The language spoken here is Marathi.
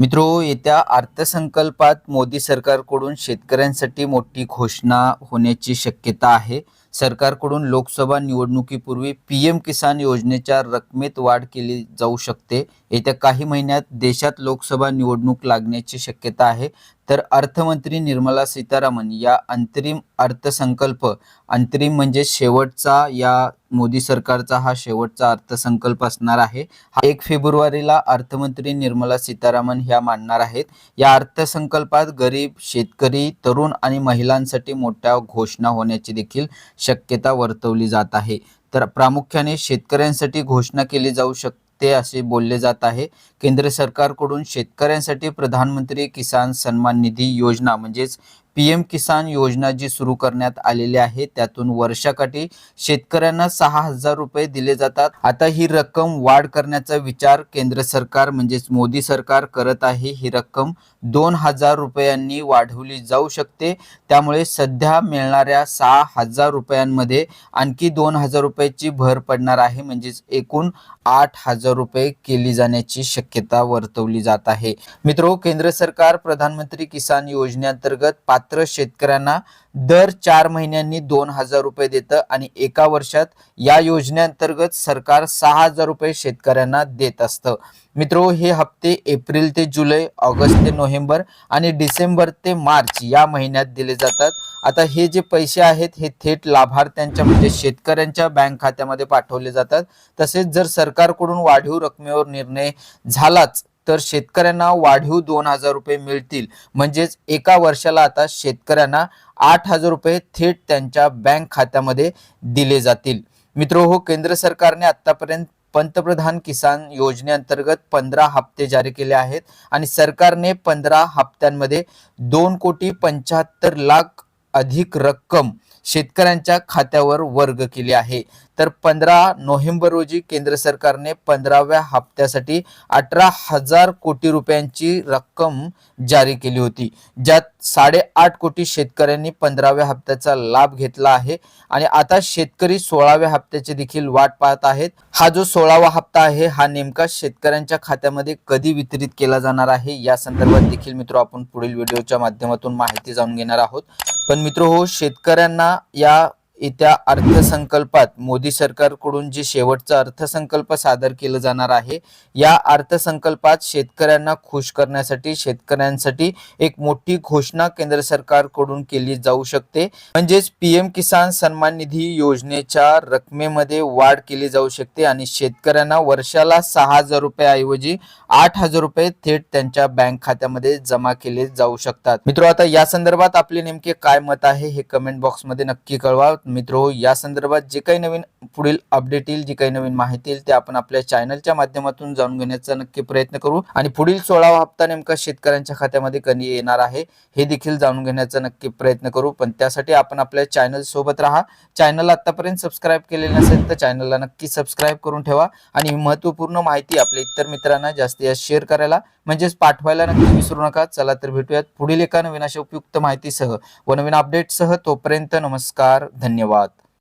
मित्रो येत्या अर्थसंकल्पात मोदी सरकारकडून शेतकऱ्यांसाठी मोठी घोषणा होण्याची शक्यता आहे. सरकारकडून लोकसभा निवडणुकीपूर्वी पी एम किसान योजनेच्या रकमेत वाढ केली जाऊ शकते. येत्या काही महिन्यात देशात लोकसभा निवडणूक लागण्याची शक्यता आहे. तर अर्थमंत्री निर्मला सीतारामन या अंतरिम अर्थसंकल्प अंतरिम म्हणजे शेवटचा या मोदी सरकारचा हा शेवटचा अर्थसंकल्प असणार आहे. हा एक फेब्रुवारीला अर्थमंत्री निर्मला सीतारामन ह्या मांडणार आहेत. या अर्थसंकल्पात गरीब शेतकरी तरुण आणि महिलांसाठी मोठ्या घोषणा होण्याची देखील शक्यता वर्तवली जात आहे. तर प्रामुख्याने शेतकऱ्यांसाठी घोषणा केली जाऊ शकते. असे बोलले जात आहे. केंद्र सरकारकडून शेतकऱ्यांसाठी प्रधानमंत्री किसान सन्मान निधी योजना म्हणजेच पी एम किसान योजना जी सुरू करण्यात आलेली आहे त्यातून वर्षाकाठी शेतकऱ्यांना सहा हजार रुपये दिले जातात. आता ही रक्कम वाढ करण्याचा विचार केंद्र सरकार म्हणजेच मोदी सरकार करत आहे. ही रक्कम दोन हजार रुपयांनी वाढवली जाऊ शकते. त्यामुळे सध्या मिळणाऱ्या सहा हजार रुपयांमध्ये आणखी दोन हजार रुपयाची भर पडणार आहे. म्हणजेच एकूण आठ हजार रुपये केली जाण्याची शक्यता वर्तवली जात आहे. मित्रो केंद्र सरकार प्रधानमंत्री किसान योजनेअंतर्गत पाच मात्र शेतकऱ्यांना दर चार महिन्यांनी दोन हजार रुपये देतं आणि एका वर्षात या योजनेअंतर्गत सरकार सहा हजार रुपये शेतकऱ्यांना देत असतं. मित्रो हे हप्ते एप्रिल ते जुलै ऑगस्ट ते नोव्हेंबर आणि डिसेंबर ते मार्च या महिन्यात दिले जातात. आता हे जे पैसे आहेत हे थेट लाभार्थ्यांच्या म्हणजे शेतकऱ्यांच्या बँक खात्यामध्ये पाठवले जातात. तसेच जर सरकारकडून वाढीव रकमेवर निर्णय झालाच तर शेतकऱ्यांना वाढीव दोन हजार रुपये मिळतील. म्हणजेच एका वर्षाला आता शेतकऱ्यांना आठ हजार रुपये थेट त्यांच्या बँक खात्यामध्ये दिले जातील. मित्र हो केंद्र सरकारने आतापर्यंत पंतप्रधान किसान योजनेअंतर्गत पंधरा हप्ते जारी केले आहेत आणि सरकारने पंधरा हप्त्यांमध्ये दोन कोटी पंच्याहत्तर लाख अधिक रक्कम शेतकऱ्यांच्या खात्यावर वर्ग केली आहे. तर पंधरा नोव्हेंबर रोजी केंद्र सरकारने पंधराव्या हप्त्यासाठी अठरा हजार कोटी रुपयांची रक्कम जारी केली होती ज्यात साडेआठ कोटी शेतकऱ्यांनी पंधराव्या हप्त्याचा लाभ घेतला आहे. आणि आता शेतकरी सोळाव्या हप्त्याची देखील वाट पाहत आहेत. हा जो सोळावा हप्ता आहे हा नेमका शेतकऱ्यांच्या खात्यामध्ये कधी वितरित केला जाणार आहे या संदर्भात देखील मित्र आपण पुढील व्हिडिओच्या माध्यमातून माहिती जाणून घेणार आहोत. पण मित्र हो शेतकऱ्यांना या येत्या अर्थसंकल्पात मोदी सरकारकडून जे शेवटचा अर्थसंकल्प सादर केलं जाणार आहे या अर्थसंकल्पात शेतकऱ्यांना खुश करण्यासाठी शेतकऱ्यांसाठी एक मोठी घोषणा केंद्र सरकारकडून केली जाऊ शकते. म्हणजेच पीएम किसान सन्मान निधी योजनेच्या रकमेमध्ये वाढ केली जाऊ शकते आणि शेतकऱ्यांना वर्षाला सहा हजार रुपयाऐवजी आठ हजार रुपये थेट त्यांच्या बँक खात्यामध्ये जमा केले जाऊ शकतात. मित्र आता या संदर्भात आपले नेमके काय मत आहे हे कमेंट बॉक्समध्ये नक्की कळवा. मित्रो या संदर्भात जे काही नवीन पुढील अपडेट येईल जी काही नवीन माहिती येईल ते आपण आपल्या चॅनलच्या माध्यमातून जाणून घेण्याचा नक्की प्रयत्न करू. आणि पुढील सोळावा हप्ता नेमका शेतकऱ्यांच्या खात्यामध्ये कधी येणार आहे हे देखील जाणून घेण्याचा नक्की प्रयत्न करू. पण त्यासाठी आपण आपल्या चॅनल सोबत राहा. चॅनल आतापर्यंत सबस्क्राईब केलेले नसेल तर चॅनलला नक्की सबस्क्राईब करून ठेवा. आणि ही महत्त्वपूर्ण माहिती आपल्या इतर मित्रांना जास्तीत जास्त शेअर करायला म्हणजेच पाठवायला नक्की विसरू नका. चला तर भेटूयात पुढील एका नवीन अशा उपयुक्त माहितीसह व नवीन अपडेटसह तोपर्यंत नमस्कार धन्यवाद।